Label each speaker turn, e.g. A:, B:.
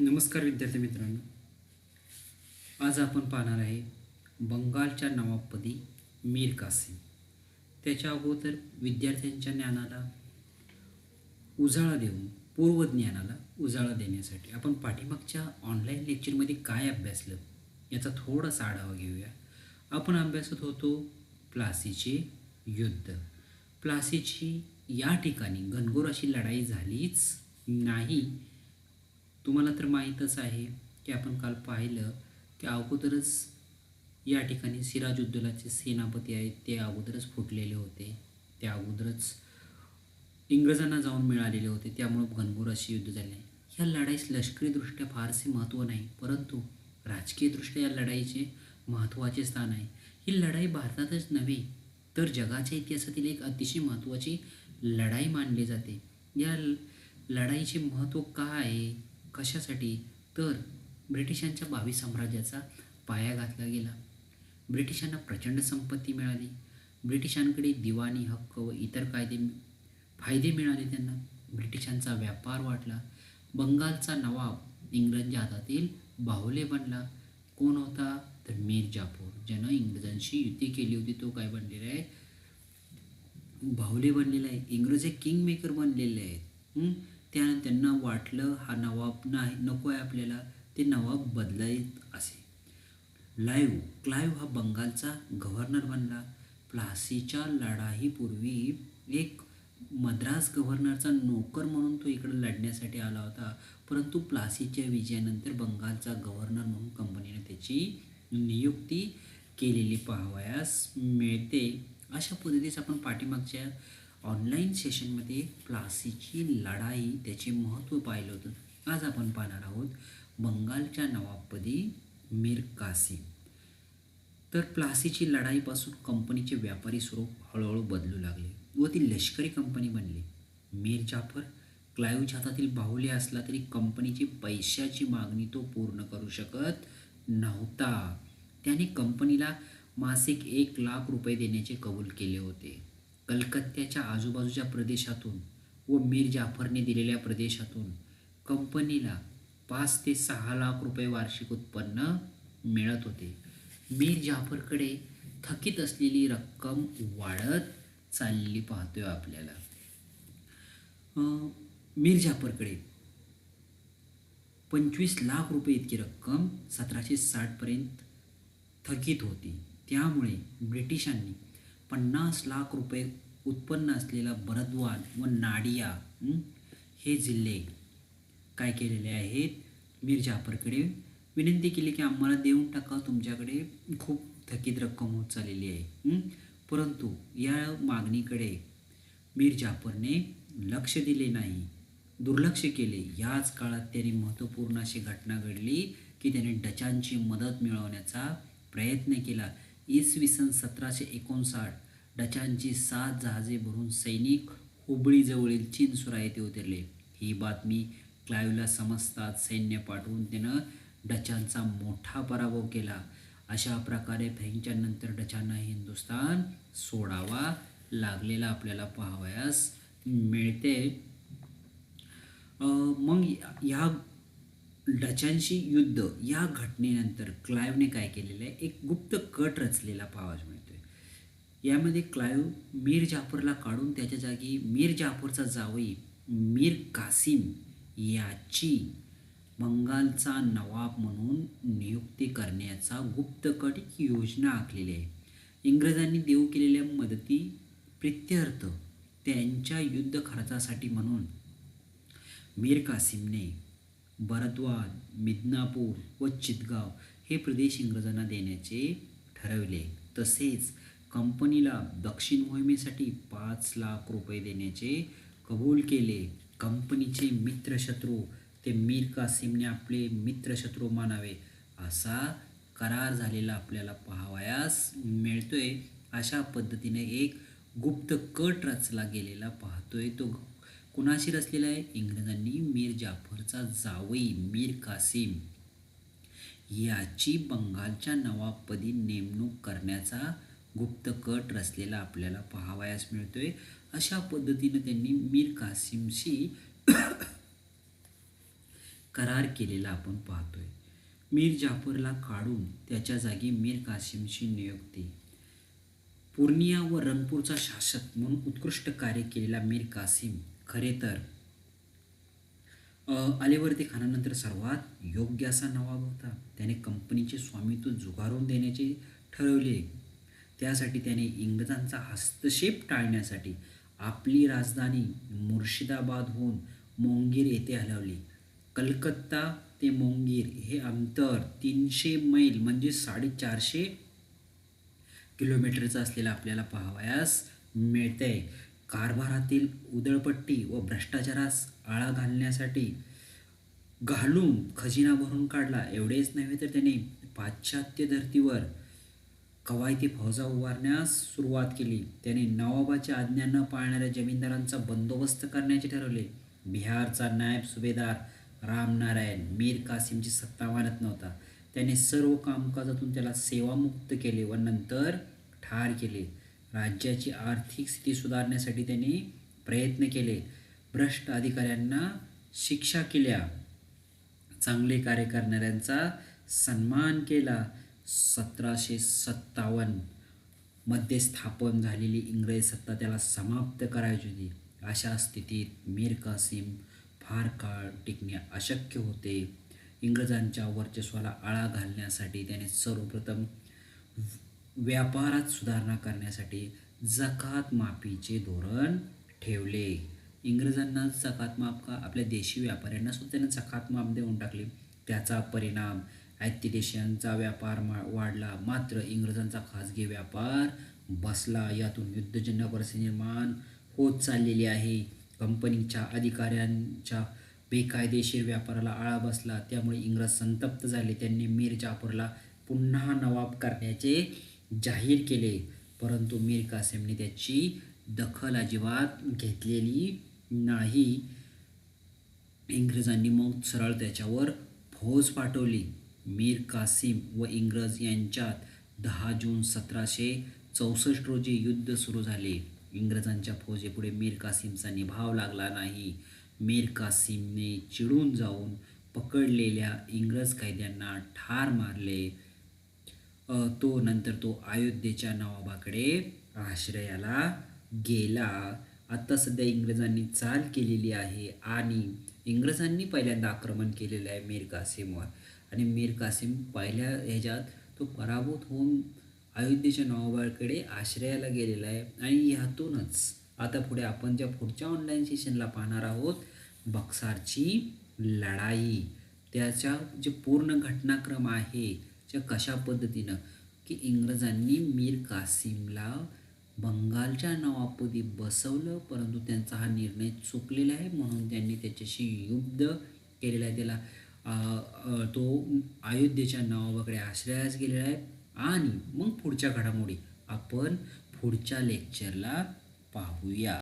A: नमस्कार विद्यार्थी मित्रांनो. आज आपण पाहणार आहे बंगालच्या नवाबपदी मीर कासिम. त्याच्या अगोदर विद्यार्थ्यांच्या ज्ञानाला उजाळा देऊन पूर्व ज्ञानाला उजाळा देण्यासाठी आपण पाठीमागच्या ऑनलाईन लेक्चरमध्ये काय अभ्यासलं याचा थोडासा आढावा घेऊया. आपण अभ्यासत होतो प्लासीचे युद्ध. प्लासीची या ठिकाणी घनघोर अशी लढाई झालीच नाही. तुम्हाला तर माहीतच आहे की आपण काल पाहिलं की अगोदरच या ठिकाणी सिराजुद्दौलाचे सेनापती आहेत ते अगोदरच फुटलेले होते. ते अगोदरच इंग्रजांना जाऊन मिळालेले होते. त्यामुळं घनघोर अशी युद्ध झाले. ह्या लढाईस लष्करीदृष्ट्या फारसे महत्त्व नाही. परंतु राजकीयदृष्ट्या या लढाईचे महत्त्वाचे स्थान आहे. ही लढाई भारतातच नव्हे तर जगाच्या इतिहासातील एक अतिशय महत्त्वाची लढाई मानली जाते. या लढाईचे महत्त्व का आहे? कशासाठी? तर ब्रिटिशांच्या भावी साम्राज्याचा पाया घातला गेला. ब्रिटिशांना प्रचंड संपत्ती मिळाली. ब्रिटिशांकडे दिवाणी हक्क व इतर कायदे फायदे मिळाले त्यांना. ब्रिटिशांचा व्यापार वाढला. बंगालचा नवाब इंग्रजांच्या हातातील बाहुले बनला. कोण होता? तर मीर जाफर. ज्यानं इंग्रजांशी युती केली होती तो काय बनलेला आहे? बाहुले बनलेला आहे. इंग्रज हे किंग मेकर बनलेले आहेत. त्यानं त्या त्यांना वाटलं हा नवाब नाही नको आहे आपल्याला ते नवाब बदलायत असे. लाईव्ह क्लाईव्ह हा बंगालचा गव्हर्नर बनला. प्लासीच्या लढाईपूर्वी एक मद्रास गव्हर्नरचा नोकर म्हणून तो इकडे लढण्यासाठी आला होता. परंतु प्लासीच्या विजयानंतर बंगालचा गव्हर्नर म्हणून कंपनीने त्याची नियुक्ती केलेली पाहावयास मिळते. अशा पद्धतीस आपण पाठीमागच्या ऑनलाईन सेशनमध्ये प्लासीची लढाई त्याचे महत्त्व पाहिलं होतं. आज आपण पाहणार आहोत बंगालच्या नवाबपदी मीर कासिम. तर प्लासीची लढाईपासून कंपनीचे व्यापारी स्वरूप हळूहळू बदलू लागले व ती लष्करी कंपनी बनली. मीर जाफर क्लाईव्हच्या हातातील बाहुले असला तरी कंपनीची पैशाची मागणी तो पूर्ण करू शकत नव्हता. त्याने कंपनीला मासिक एक लाख रुपये देण्याचे कबूल केले होते. कलकत्त्याच्या आजूबाजूच्या प्रदेशातून व मीर जाफरने दिलेल्या प्रदेशातून कंपनीला पाच ते सहा लाख रुपये वार्षिक उत्पन्न मिळत होते. मीर जाफरकडे थकीत असलेली रक्कम वाढत चालली पाहतोय आपल्याला. मीर जाफरकडे पंचवीस लाख रुपये इतकी रक्कम सतराशे साठपर्यंत थकीत होती. त्यामुळे ब्रिटिशांनी पन्नास लाख रुपये उत्पन्न असलेला भरद्वान व नाडिया हे? जिल्हे काय केलेले आहेत? मीर जाफरकडे विनंती केली की आम्हाला देऊन टाका. तुमच्याकडे खूप थकीत रक्कम होत चाललेली आहे परंतु या मागणीकडे मीर जाफरने लक्ष दिले नाही. दुर्लक्ष केले. याच काळात त्यांनी महत्त्वपूर्ण अशी घटना घडली की त्याने डचांची मदत मिळवण्याचा प्रयत्न केला. इसवी सन सतराशे एकोणसाठ डचांची सात जहाजे भरून सैनिक हुबळीजवळील चिनसुरा येथे उतरले. ही बातमी क्लायूला समजतात सैन्य पाठवून त्यानं डचांचा मोठा पराभव केला. अशा प्रकारे फ्रेंचच्या नंतर डचांना हिंदुस्थान सोडावा लागलेला आपल्याला पाहावयास मिळते. मग ह्या डचांशी युद्ध या घटनेनंतर क्लाईव्हने काय केलेलं आहे? एक गुप्त कट रचलेला पावज मिळतो आहे यामध्ये क्लायव मीर जाफरला काढून त्याच्या जागी मीर जाफरचा जावई मीर कासिम याची बंगालचा नवाब म्हणून नियुक्ती करण्याचा गुप्त कट ही योजना आखलेली आहे. इंग्रजांनी देऊ केलेल्या मदती प्रित्यर्थ त्यांच्या युद्ध खर्चासाठी म्हणून मीर कासिमने भरद्वाज मिदनापूर व चितगाव हे प्रदेश इंग्रजांना देण्याचे ठरवले. तसेच कंपनीला दक्षिण मोहिमेसाठी पाच लाख रुपये देण्याचे कबूल केले. कंपनीचे मित्रशत्रू ते मीर कासिमने आपले मित्रशत्रू मानावे असा करार झालेला आपल्याला पाहावयास मिळतोय अशा पद्धतीने एक गुप्त कट रचला गेलेला पाहतोय तो कुणाशी रचलेला आहे? इंग्रजांनी मीर जाफरचा जावई मीर कासिम. याची बंगालच्या नवाबपदी नेमणूक करण्याचा गुप्त कट रचलेला आपल्याला पाहावयास मिळतोय. अशा पद्धतीनं त्यांनी मीर कासिमशी करार केलेला आपण पाहतोय. मीर जाफरला काढून त्याच्या जागी मीर कासिमची नियुक्ती. पूर्णिया व रंगपूरचा शासक म्हणून उत्कृष्ट कार्य केलेला मीर कासिम खरे तर. अ, खानानंतर सर्वात योग्य असा नवाब होता. त्याने कंपनीचे स्वामित्व जुगारून देण्याचे ठरवले. त्यासाठी त्याने इंग्रजांचा हस्तक्षेप टाळण्यासाठी आपली राजधानी मुर्शिदाबादहून मोंगीर येथे हलवली. कलकत्ता ते मोंगीर हे अंतर तीनशे मैल म्हणजे साडेचारशे किलोमीटरचं असलेलं आपल्याला पाहावयास मिळतंय. कारभारातील उदळपट्टी व भ्रष्टाचारास आळा घालण्यासाठी घालून खजिना भरून काढला. एवढेच नव्हे तर त्याने पाश्चात्य धर्तीवर कवायती फौजा उभारण्यास सुरुवात केली. त्याने नवाबाच्या आज्ञा न पाळणाऱ्या जमीनदारांचा बंदोबस्त करण्याचे ठरवले. बिहारचा नायब सुभेदार रामनारायण मीर कासिमची सत्ता मानत नव्हता. त्याने सर्व कामकाजातून त्याला सेवामुक्त केले व नंतर ठार केले. राज्याची आर्थिक स्थिती सुधारण्यासाठी त्यांनी प्रयत्न केले. भ्रष्ट अधिकाऱ्यांना शिक्षा केल्या. चांगले कार्य करणाऱ्यांचा सन्मान केला. सतराशे सत्तावन्नमध्ये स्थापन झालेली इंग्रज सत्ता त्याला समाप्त करायची होती. अशा स्थितीत मीर कासिम फार काळ टिकणे अशक्य होते. इंग्रजांच्या वर्चस्वाला आळा घालण्यासाठी त्याने सर्वप्रथम व्यापारात सुधारणा करण्यासाठी जकात माफीचे धोरण ठेवले. इंग्रजांना जकात माफ का? आपल्या देशी व्यापाऱ्यांना सुद्धा त्यांना जकात माफ देऊन टाकले. त्याचा परिणाम ऐत्य देशांचा व्यापार मा वाढला. मात्र इंग्रजांचा खाजगी व्यापार बसला. यातून युद्धजन्य परिस्थिती निर्माण होत चाललेली आहे. कंपनीच्या अधिकाऱ्यांच्या बेकायदेशीर व्यापाराला आळा बसला. त्यामुळे इंग्रज संतप्त झाले. त्यांनी मीर जाफरला पुन्हा नवाब करण्याचे जाहीर केले. परंतु मीर कासिमने त्याची दखल अजिबात घेतलेली नाही. इंग्रजांनी मग सरळ त्याच्यावर फौज पाठवली. मीर कासिम व इंग्रज यांच्यात दहा जून सतराशे चौसष्ट रोजी युद्ध सुरू झाले. इंग्रजांच्या फौजेपुढे मीर कासिमचा निभाव लागला नाही. मीर कासिमने चिडून जाऊन पकडलेल्या इंग्रज कैद्यांना ठार मारले. तो नंतर तो अयोध्येच्या नवाबाकडे आश्रयाला गेला. आता सध्या इंग्रजांनी चाल केलेली आहे आणि इंग्रजांनी पहिल्यांदा आक्रमण केलेलं आहे मीर कासिमवर. आणि मीर कासिम पहिल्या ह्याच्यात तो पराभूत होऊन अयोध्येच्या नवाबाकडे आश्रयाला गेलेला आहे. आणि ह्यातूनच आता पुढे आपण ज्या पुढच्या ऑनलाईन सेशनला पाहणार आहोत बक्सारची लढाई. त्याच्या जे पूर्ण घटनाक्रम आहे च्या कशा पद्धतीनं की इंग्रजांनी मीर कासिमला बंगालच्या नवाबपदी बसवलं परंतु त्यांचा हा निर्णय चुकलेला आहे. म्हणून त्यांनी त्याच्याशी युद्ध केलेला आहे. त्याला तो अयोध्येच्या नावाकडे आश्रयास गेलेला आहे. आणि मग पुढच्या घडामोडी आपण पुढच्या लेक्चरला पाहूया.